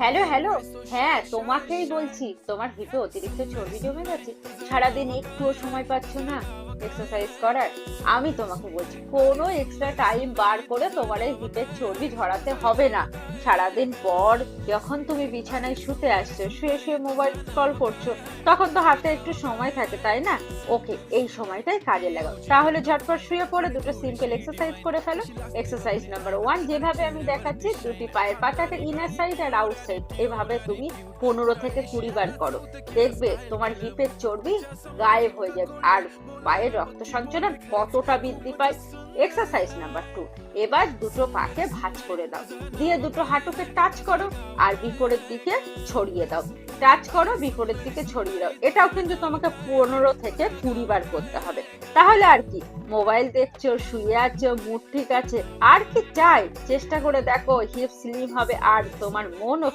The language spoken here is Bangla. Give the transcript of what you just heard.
হ্যালো হ্যালো হ্যাঁ তোমাকেই বলছি, তোমার হিপে অতিরিক্ত চর্বি জমে গেছে। সারাদিন একটুও সময় পাচ্ছ না। এক্সারসাইজ করার, আমি তোমাকে বলছি, কোনো এক্সট্রা টাইম বার করে তোমার এই হিপের চর্বি ঝরাতে হবে না। সারাদিন পর যখন তুমি বিছানায় শুতে আসছো, শুয়ে শুয়ে মোবাইল কল করছ, তখন তো হাতে একটু সময় থাকে, তাই না? ওকে এই সময়টাই কাজে লাগাও। তাহলে ঝটপট শুয়ে পড়ে দুটো সিম্পল এক্সারসাইজ করে ফেলো। এক্সারসাইজ নাম্বার ওয়ান যেভাবে আমি দেখাচ্ছি, দুটি পায়ের পাতাকে ইনার সাইড আর আউট সাইড এভাবে তুমি পনেরো থেকে কুড়ি বার করো। দেখবে তোমার হিপের চর্বি গায়েব হয়ে যাবে। আর পায়ের রক্ত সঞ্চালন কতটা বৃদ্ধি পায়? এক্সারসাইজ নাম্বার টু এবার দুটো পাকে ভাঁজ করে দাও। দিয়ে দুটো হাঁটুকে টাচ করো আর বিপরীত দিকে ছড়িয়ে দাও। টাচ করো, বিপরীত দিকে ছড়িয়ে দাও। এটাও কিন্তু তোমাকে পনেরো থেকে কুড়ি বার করতে হবে। তাহলে আর কি? মোবাইল দেখছ, শুয়ে আছো মুড ঠিক আছে। আর কি চাই? চেষ্টা করে দেখো হিপ স্লিম হবে আর তোমার মনও